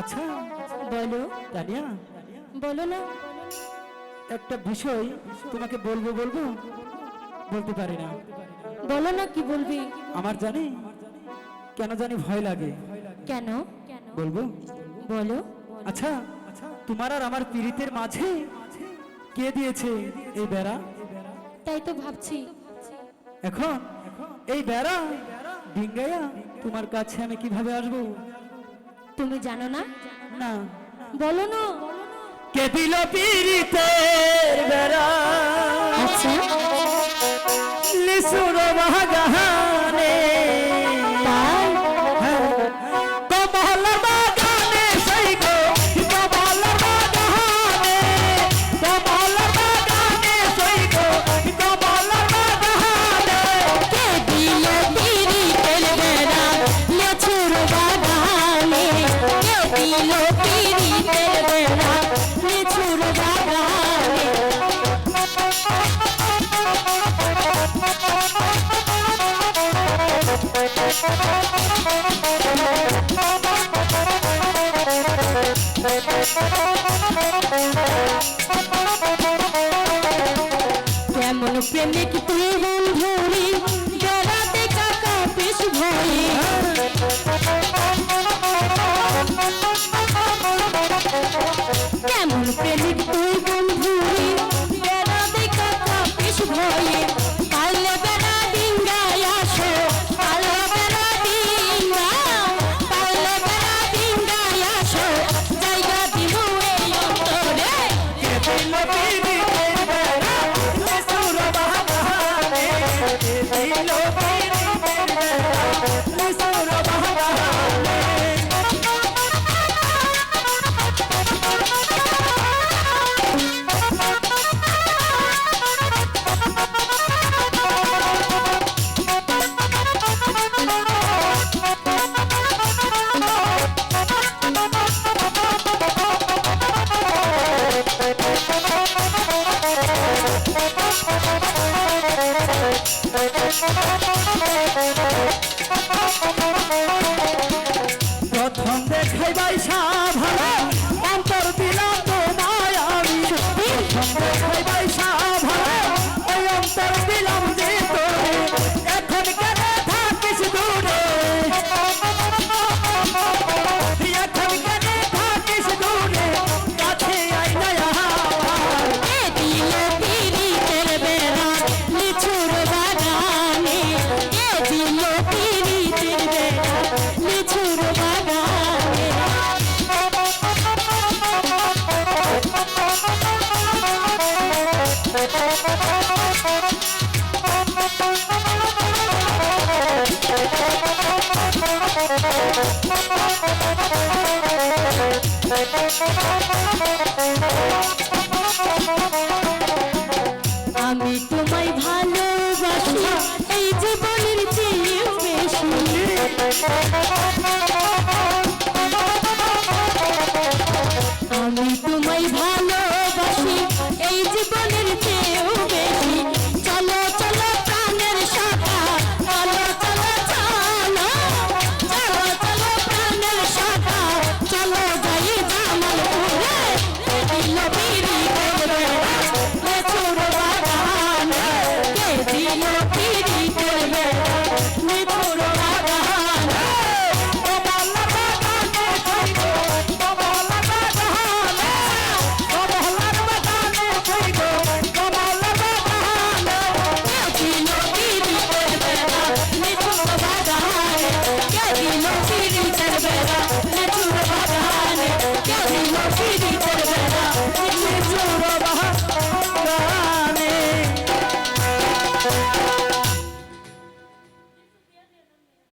আচ্ছা বলো তানিয়া বলো না। একটা বিষয় তোমাকে বলব বলব? বলতে পারি না। বলো না কি বলবি? আমার জানি? কেন জানি ভয় লাগে। কেন? বলব? বলো। আচ্ছা তোমার আর আমার পীড়িতের মাঝে কে দিয়েছে এই বেড়া? তাই তো ভাবছি। এখন এই বেড়া ডিঙ্গাইয়া তোমার কাছে আমি কীভাবে আসব? তুমি জানো না? না। বলো না। কে দিল পীড়িতের বেড়া? আচ্ছা। লিসুর বাগানে। কেমন প্রেমিক তুই ভালো অন্তর দিলাম তোমায় আমি। দেখাই বাইসা ভালো ওই অন্তর দিলাম যে তোরে। এখন কেন থাকিস দূরে? এখন কেন থাকিস দূরে? কাছে আই না দিল পিরিতের বেড়া লিচুর বাগানে। দিল পিরিতের আমি তোমায় ভালোবাসি এই জীবনের চেয়েও বেশি। me.